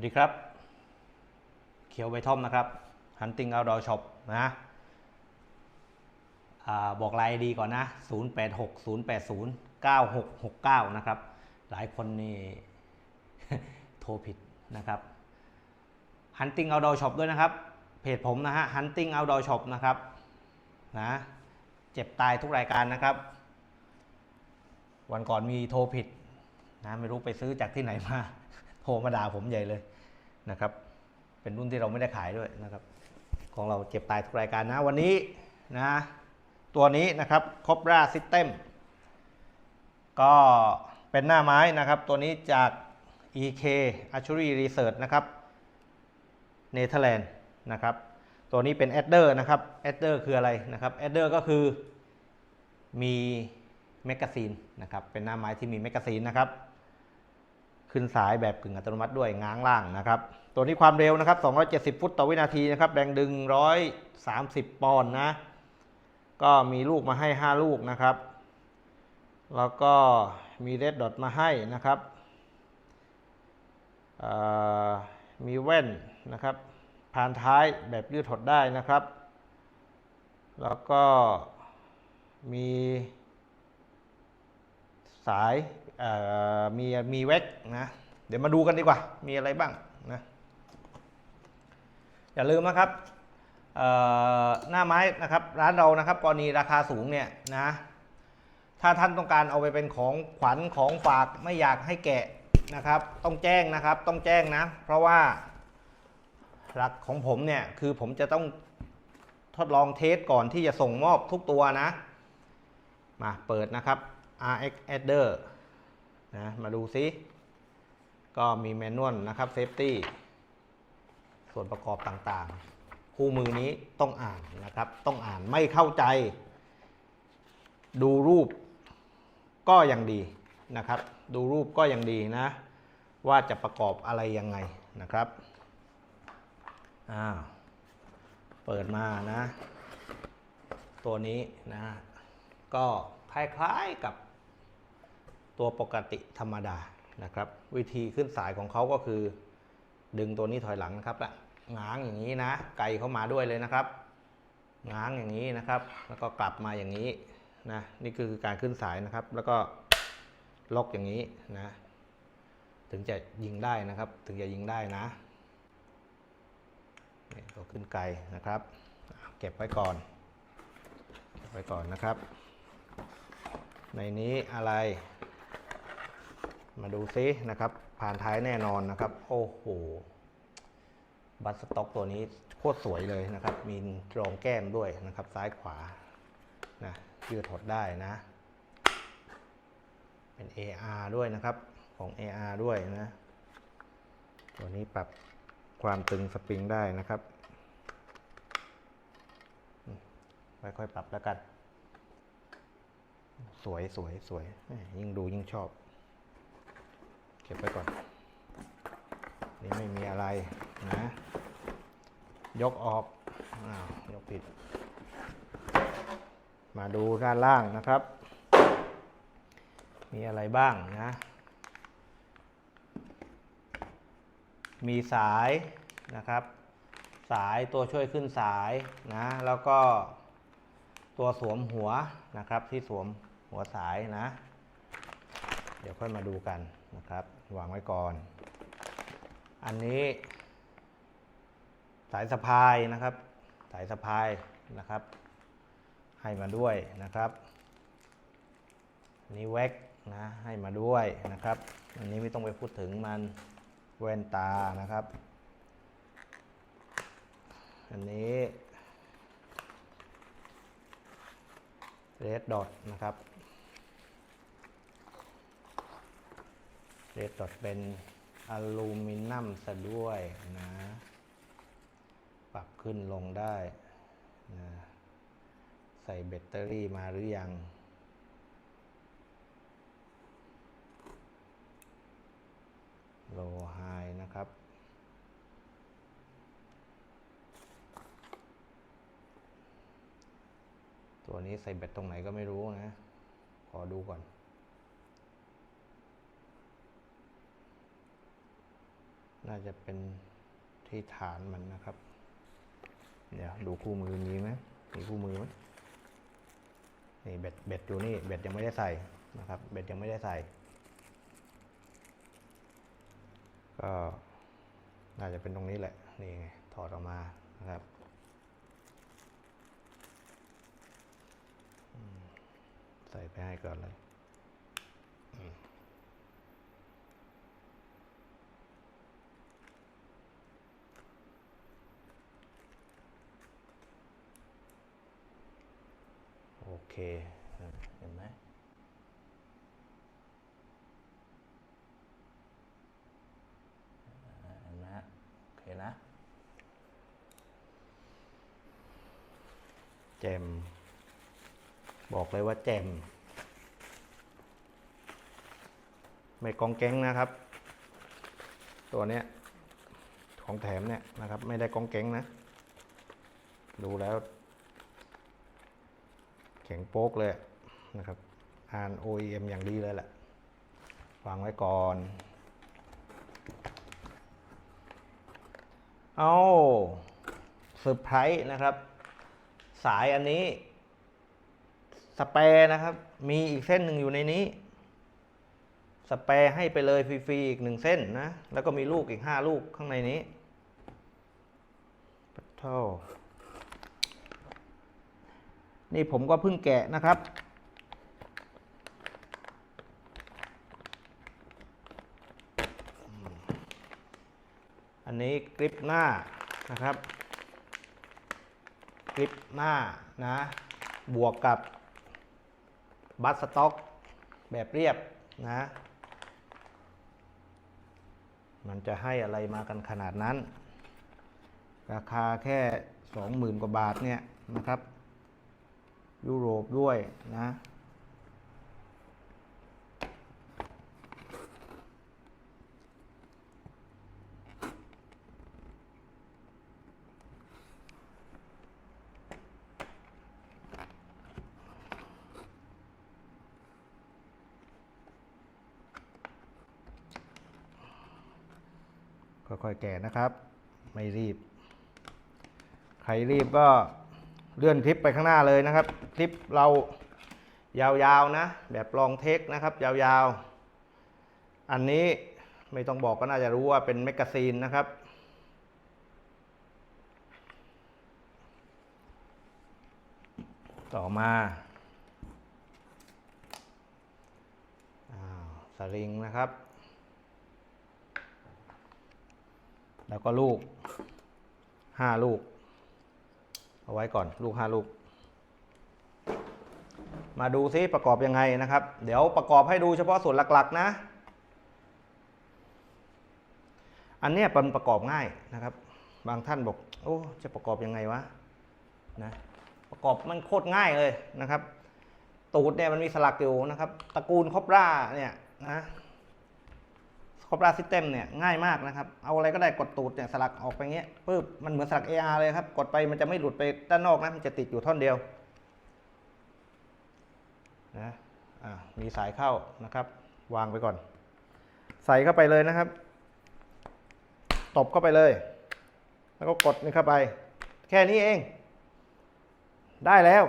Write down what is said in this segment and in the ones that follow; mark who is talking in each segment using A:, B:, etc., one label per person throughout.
A: วัสดีครับ เขียวใบท่อมนะครับ Hunting Outdoor Shop นะอบอกไลน์ดีก่อนนะ 0860809669 นะครับ หลายคนนี่โทรผิดนะครับ Hunting Outdoor Shop ด้วยนะครับ เพจผมนะฮะ Hunting Outdoor Shop นะครับ นะ เจ็บตายทุกรายการนะครับ วันก่อนมีโทรผิดนะ ไม่รู้ไปซื้อจากที่ไหนมาโทรมาด่าผมใหญ่เลย นะครับ เป็นรุ่นที่เราไม่ได้ขายด้วยนะครับ ของเราเจ็บตายทุกรายการนะวันนี้นะตัวนี้นะครับคอ b ราซิ s เต็มก็เป็นหน้าไม้นะครับ ตัวนี้จาก EK Archery Research นะครับเนเธอร์แลนด์นะครับ ตัวนี้เป็น Adder นะครับ Adder คืออะไรนะครับ Adder ก็คือมีแมกกาซีนนะครับ เป็นหน้าไม้ที่มีแมกกาซีนนะครับ ขึ้นสายแบบกึ่งอัตโนมัติด้วยง้างล่างนะครับ ตัวนี้ความเร็วนะครับ 270 ฟุตต่อวินาทีนะครับ แรงดึง 130 ปอนด์นะ ก็มีลูกมาให้ 5 ลูกนะครับ แล้วก็มีเรดดอทมาให้นะครับ มีแว่นนะครับ ผ่านท้ายแบบยืดถดได้นะครับ แล้วก็มีสาย มีมีแว็กนะเดี๋ยวมาดูกันดีกว่า มีอะไรบ้างนะอย่าลืมนะครับหน้าไม้นะครับร้านเรานะครับกรณีราคาสูงเนี่ยนะถ้าท่านต้องการเอาไปเป็นของขวัญของฝากไม่อยากให้แกะนะครับ ต้องแจ้งนะครับต้องแจ้งนะ เพราะว่าหลักของผมเนี่ยคือผมจะต้องทดลองเทสก่อนที่จะส่งมอบทุกตัวนะ มาเปิดนะครับ RX Adder นะมาดูซิ ก็มีแมนนวลนะครับเซฟตี้ส่วนประกอบต่างๆ คู่มือนี้ต้องอ่านนะครับ ต้องอ่านไม่เข้าใจ ดูรูปก็ยังดีนะครับ ดูรูปก็ยังดีนะ ว่าจะประกอบอะไรยังไงนะครับอ้าวเปิดมานะ ตัวนี้นะ ก็คล้ายๆกับ ตัวปกติธรรมดานะครับ วิธีขึ้นสายของเขาก็คือ ดึงตัวนี้ถอยหลังนะครับละง้างอย่างนี้นะ ไกลเข้ามาด้วยเลยนะครับ ง้างอย่างนี้นะครับ แล้วก็กลับมาอย่างนี้นะนี่คือการขึ้นสายนะครับ แล้วก็ล็อกอย่างนี้นะ ถึงจะยิงได้นะครับ ถึงจะยิงได้นะนี่ก็ขึ้นไกลนะครับ เก็บไว้ก่อนเก็บไว้ก่อนนะครับ ในนี้อะไร มาดูซินะครับ ผ่านท้ายแน่นอนนะครับ โอ้โห บัตสต็อกตัวนี้โคตรสวยเลยนะครับ มีรองแก้มด้วยนะครับ ซ้ายขวา นะยืดถดได้นะ เป็น AR ด้วยนะครับ ของ AR ด้วยนะ ตัวนี้ปรับความตึงสปริงได้นะครับค่อยๆปรับแล้วกัน สวยสวยสวยยิ่งดูยิ่งชอบ ก็บไว้ก่อน นี่ไม่มีอะไรนะ ยกออกอ้าวยกผิด มาดูด้านล่างนะครับ มีอะไรบ้างนะ มีสายนะครับ สายตัวช่วยขึ้นสายนะ แล้วก็ตัวสวมหัวนะครับที่สวมหัวสายนะ เดี๋ยวค่อยมาดูกันนะครับ วางไว้ก่อน อันนี้สายสะพายนะครับ สายสะพายนะครับ ให้มาด้วยนะครับอันนี้แว็กนะให้มาด้วยนะครับ อันนี้ไม่ต้องไปพูดถึงมันแว่นตานะครับ อันนี้เรดดอทนะครับ เรดดอทเป็นอลูมิเนียมซะด้วยนะ ปรับขึ้นลงได้นะใส่แบตเตอรี่มาหรือยังโลไฮนะครับ ตัวนี้ใส่แบตตรงไหนก็ไม่รู้นะ ขอดูก่อน น่าจะเป็นที่ฐานมันนะครับ เดี๋ยวดูคู่มือมีไหมมีคู่มือไหมนี่เบ็ดเบ็ดอยู่นี่เบ็ดยังไม่ได้ใส่นะครับ เบ็ดยังไม่ได้ใส่ ก็น่าจะเป็นตรงนี้แหละ นี่ไง ถอดออกมานะครับใส่ไปให้ก่อนเลยอืมโอ เค เห็นไหมเห็นไหมฮะโอเคนะจม บอกเลยว่าแจม ไม่กองแก๊งนะครับ ตัวเนี้ยของแถมเนี่ยนะครับ ไม่ได้กองแก๊งนะ ดูแล้ว ข็งโป๊กเลยนะครับอ่าน OEM อย่างดีเลยแหละวางไว้ก่อน เอาเซอร์ไพรส์นะครับ สายอันนี้ สเปร์นะครับ มีอีกเส้นหนึ่งอยู่ในนี้ สเปร์ให้ไปเลยฟรีๆอีกหนึ่งเส้นนะ แล้วก็มีลูกอีกห้าลูกข้างในนี้ปะโท นี่ผมก็เพิ่งแกะนะครับ อันนี้กริปหน้านะครับกริปหน้านะ บวกกับบัตสต็อกแบบเรียบนะ มันจะให้อะไรมากันขนาดนั้น ราคาแค่ 20,000 กว่าบาทเนี่ยนะครับ ยุโรปด้วยนะค่อยๆแก่นะครับ ไม่รีบ ใครรีบก็ เลื่อนคลิปไปข้างหน้าเลยนะครับคลิปเรายาวๆนะ แบบลองเทคนะครับ ยาวๆ อันนี้ไม่ต้องบอกก็น่าจะรู้ว่าเป็นแมกกาซีนนะครับ ต่อมาสลิงนะครับ แล้วก็ลูกห้าลูก เอาไว้ก่อนลูกห้าลูก มาดูซิประกอบยังไงนะครับ เดี๋ยวประกอบให้ดูเฉพาะส่วนหลักๆนะ อันนี้เป็นประกอบง่ายนะครับ บางท่านบอก โอ้จะประกอบยังไงวะนะประกอบมันโคตรง่ายเลยนะครับ ตูดเนี่ยมันมีสลักอยู่นะครับ ตระกูลคอปราเนี่ยนะ คอปราซิสเต็มเนี่ยง่ายมากนะครับ เอาอะไรก็ได้กดตูดเนี่ยสลักออกไปเงี้ยปึ๊บมันเหมือนสลัก AR เลยครับ กดไปมันจะไม่หลุดไปด้านนอกนะ มันจะติดอยู่ท่อนเดียวนะอ่ามีสายเข้านะครับ วางไปก่อน ใส่เข้าไปเลยนะครับ ตบเข้าไปเลย แล้วก็กดนี่เข้าไป แค่นี้เอง ได้แล้ว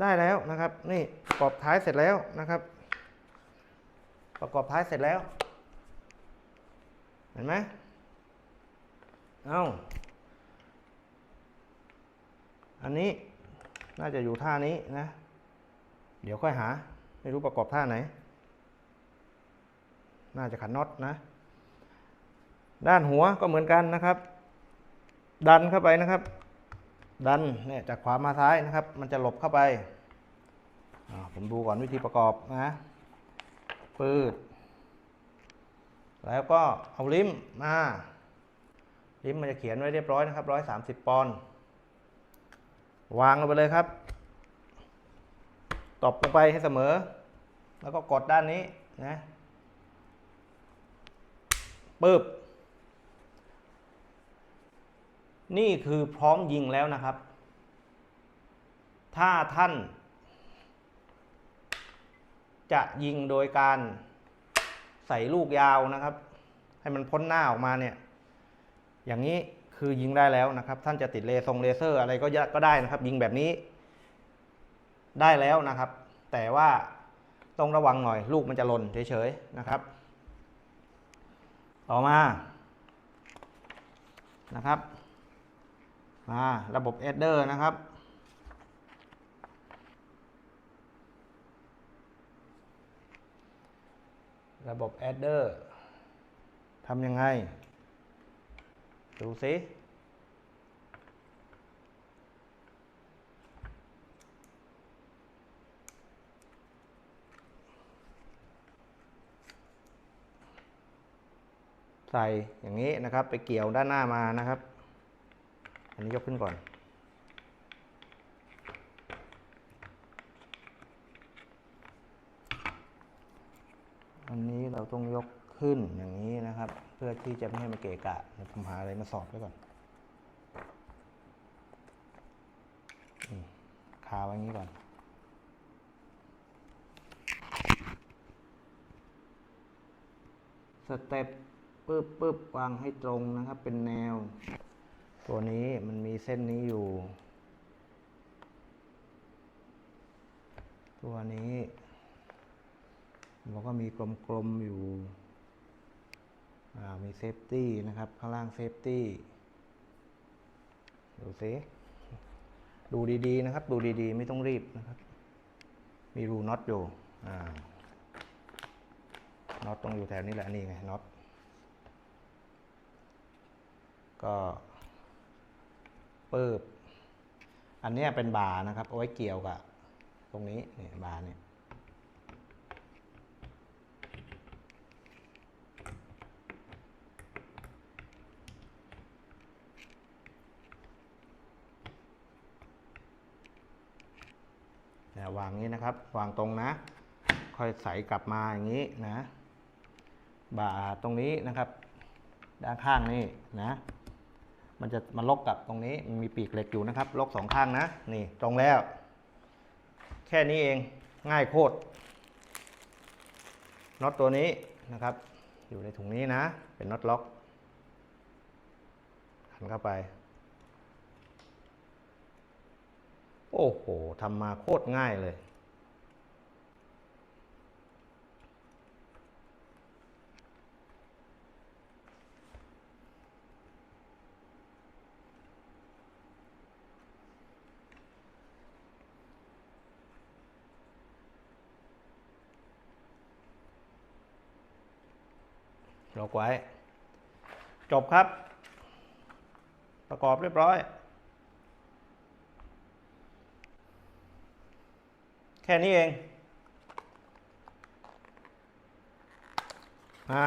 A: ได้แล้วนะครับ นี่ประกอบท้ายเสร็จแล้วนะครับ ประกอบท้ายเสร็จแล้ว เห็นไหมเอาอันนี้น่าจะอยู่ท่านี้นะ เดี๋ยวค่อยหา ไม่รู้ประกอบท่าไหน น่าจะขันน็อตนะ ด้านหัวก็เหมือนกันนะครับ ดันเข้าไปนะครับ ดันเนี่ยจากขวามาซ้ายนะครับ มันจะหลบเข้าไป ผมดูก่อนวิธีประกอบนะปืด แล้วก็เอาลิ้มมาลิ้มมันจะเขียนไว้เรียบร้อยนะครับร้อยสามสิบปอนด์วางลงไปเลยครับ ตบลงไปให้เสมอ แล้วก็กดด้านนี้นะปึ๊บ นี่คือพร้อมยิงแล้วนะครับ ถ้าท่าน จะยิงโดยการใส่ลูกยาวนะครับ ให้มันพ้นหน้าออกมาเนี่ย อย่างนี้คือยิงได้แล้วนะครับ ท่านจะติดเลทรงเลเซอร์อะไรก็ก็ได้นะครับ ยิงแบบนี้ ได้แล้วนะครับ แต่ว่าต้องระวังหน่อย ลูกมันจะหล่นเฉยๆนะครับ ต่อมานะครับ มาระบบเอดเดอร์นะครับ ระบบแอดเดอร์ทำยังไง ดูสิใส่อย่างนี้นะครับ ไปเกี่ยวด้านหน้ามานะครับ อันนี้ยกขึ้นก่อน อันนี้เราต้องยกขึ้นอย่างนี้นะครับ เพื่อที่จะไม่ให้มันเกะกะเดี๋ยวผมหาอะไรมาสอดไว้ก่อนคาไว้อย่างนี้ก่อนสเต็ปปึ๊บปึ๊บวางให้ตรงนะครับ เป็นแนว ตัวนี้มันมีเส้นนี้อยู่ ตัวนี้เราก็มีกลมๆอยู่ มีเซฟตี้นะครับ ข้างล่างเซฟตี้ดูสิดูดีๆนะครับ ดูดีๆ ไม่ต้องรีบนะครับ มีรูน็อตอยู่น็อตต้องอยู่แถวนี้แหละนี่ไงน็อตก็ ปิบอันนี้เป็นบาร์นะครับเอาไว้เกี่ยวกับตรงนี้เนี่ยบาร์เนี่ยเนี่ยวางนี้นะครับ วางตรงนะ ค่อยใส่กลับมาอย่างนี้นะ บ่าตรงนี้นะครับ ด้านข้างนี่นะ มันจะมาลกกับตรงนี้มันมีปีกเหล็กอยู่นะครับลกสองข้างนะนี่ตรงแล้ว แค่นี้เองง่ายโคตรน็อตตัวนี้นะครับ อยู่ในถุงนี้นะ เป็นน็อตล็อกหันเข้าไป โอ้โหทำมาโคตรง่ายเลย ล็อกไว้ จบครับ ประกอบเรียบร้อย แค่นี้เองมา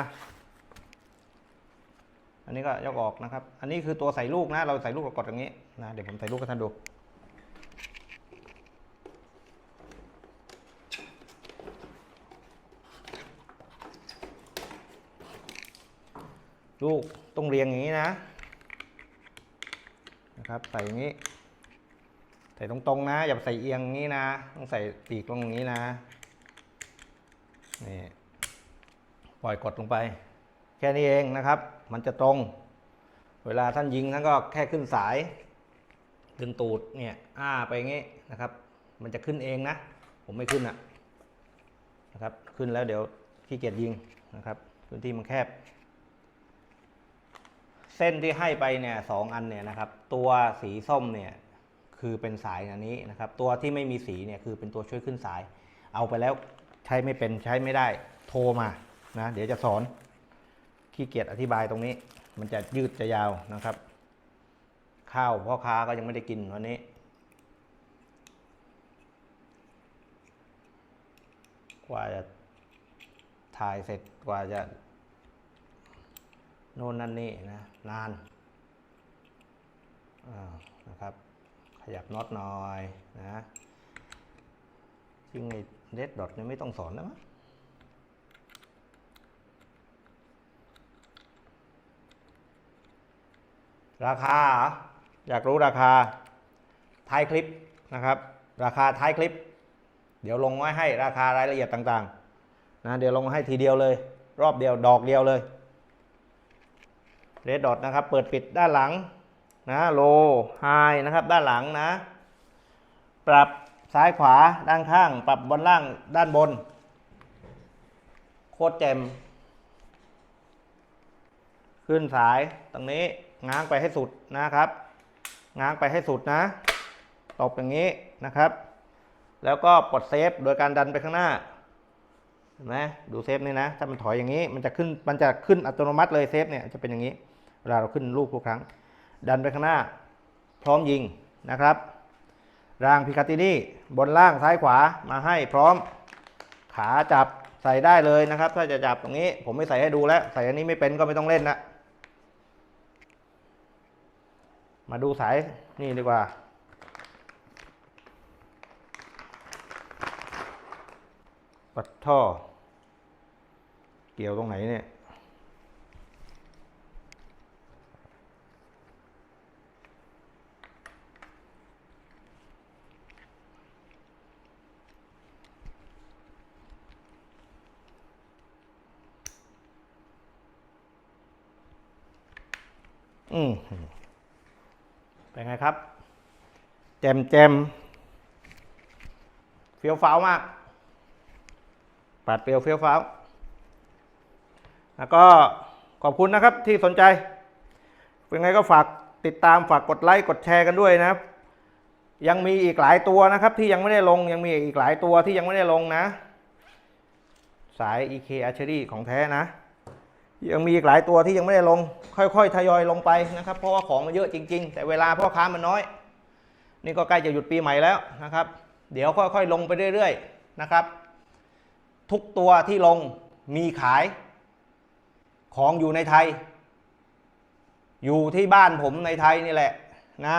A: อันนี้ก็ยกออกนะครับ อันนี้คือตัวใส่ลูกนะ เราใส่ลูกกดอย่างนี้นะ เดี๋ยวผมใส่ลูกให้ท่านดู ลูกต้องเรียงอย่างนี้นะนะครับใส่อย่างนี้ ใส่ตรงๆนะ อย่าใส่เอียงอย่างนี้นะ ต้องใส่ปีกลงอย่างนี้นะนี่ปล่อยกดลงไป แค่นี้เองนะครับ มันจะตรง เวลาท่านยิงท่านก็แค่ขึ้นสายดึงตูดเนี่ยอ้าไปอย่างนี้นะครับ มันจะขึ้นเองนะ ผมไม่ขึ้นอะนะครับ ขึ้นแล้วเดี๋ยวขี้เกียจยิงนะครับ พื้นที่มันแคบ เส้นที่ให้ไปเนี่ยสองอันเนี่ยนะครับ ตัวสีส้มเนี่ยคือเป็นสายอันนี้นะครับ ตัวที่ไม่มีสีเนี่ยคือเป็นตัวช่วยขึ้นสาย เอาไปแล้วใช้ไม่เป็นใช้ไม่ได้โทรมานะเดี๋ยวจะสอนขี้เกียจอธิบายตรงนี้ มันจะยืดจะยาวนะครับ ข้าวพ่อค้าก็ยังไม่ได้กินวันนี้ กว่าจะถ่ายเสร็จกว่าจะ โน่นนั่นนี่นะนานนะครับ ขยับน็อตหน่อยนะจริงไอ้เดดดอทเนี่ยไม่ต้องสอนแล้วมั้งราคาออยากรู้ราคาท้ายคลิปนะครับ ราคาท้ายคลิป เดี๋ยวลงไว้ให้ราคารายละเอียดต่างๆนะเดี๋ยวลงให้ทีเดียวเลย รอบเดียวดอกเดียวเลย เรดดอทนะครับ เปิดปิดด้านหลังนะโลไฮนะครับ ด้านหลังนะ ปรับซ้ายขวาด้านข้าง ปรับบนล่างด้านบน โคตรแจ่มขึ้นสายตรงนี้ง้างไปให้สุดนะครับ ง้างไปให้สุดนะตบอย่างนี้นะครับ แล้วก็ปลดเซฟโดยการดันไปข้างหน้าเห็นไหมดูเซฟนี่นะ ถ้ามันถอยอย่างนี้ มันจะขึ้นมันจะขึ้นอัตโนมัติเลยเซฟเนี่ยจะเป็นอย่างนี้ ลาเราขึ้นลูกทุกครั้ง ดันไปข้างหน้า พร้อมยิงนะครับ รางพิคาตินี่บนล่างซ้ายขวามาให้พร้อมขาจับใส่ได้เลยนะครับ ถ้าจะจับตรงนี้ ผมไม่ใส่ให้ดูแล้ว ใส่อันนี้ไม่เป็นก็ไม่ต้องเล่นนะมาดูสายนี่ดีกว่า ปัดท่อ เกี่ยวตรงไหนเนี่ย อืมเป็นไงครับแจมแจมเฟี้ยวฟ้าวมากปาดเปรียวเฟี้ยวฟ้าวแล้วก็ขอบคุณนะครับที่สนใจ เป็นไงก็ฝากติดตามฝากกดไลค์กดแชร์กันด้วยนะครับ ยังมีอีกหลายตัวนะครับ ที่ยังไม่ได้ลงยังมีอีกหลายตัวที่ยังไม่ได้ลงนะ สาย EK Archery ของแท้นะ ยังมีอีกหลายตัวที่ยังไม่ได้ลง ค่อยๆทยอยลงไปนะครับ เพราะว่าของมันเยอะจริง ๆ แต่เวลาพ่อค้ามันน้อย นี่ก็ใกล้จะหยุดปีใหม่แล้วนะครับ เดี๋ยวค่อยๆลงไปเรื่อยๆนะครับ ทุกตัวที่ลงมีขาย ของอยู่ในไทย อยู่ที่บ้านผมในไทยนี่แหละนะ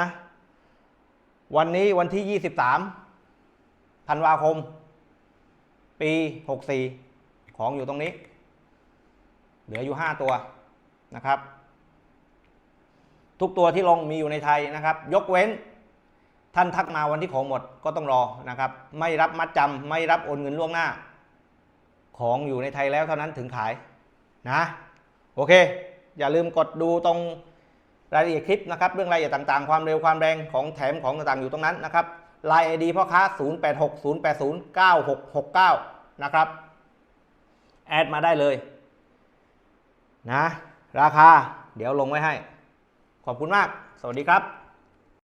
A: วันนี้วันที่ 23ธันวาคม ปี 64 ของอยู่ตรงนี้ เหลืออยู่ 5 ตัวนะครับ ทุกตัวที่ลงมีอยู่ในไทยนะครับ ยกเว้นท่านทักมาวันที่ของหมดก็ต้องรอนะครับ ไม่รับมัดจำไม่รับโอนเงินล่วงหน้า ของอยู่ในไทยแล้วเท่านั้นถึงขายนะโอเค อย่าลืมกดดูตรงรายละเอียดคลิปนะครับ เรื่องรายละเอียดต่างๆ ความเร็วความแรงของแถมของต่างๆอยู่ตรงนั้นนะครับไลน์ไอดีพ่อค้า 0860809669 นะครับ แอดมาได้เลย นะ ราคาเดี๋ยวลงไว้ให้ ขอบคุณมาก สวัสดีครับ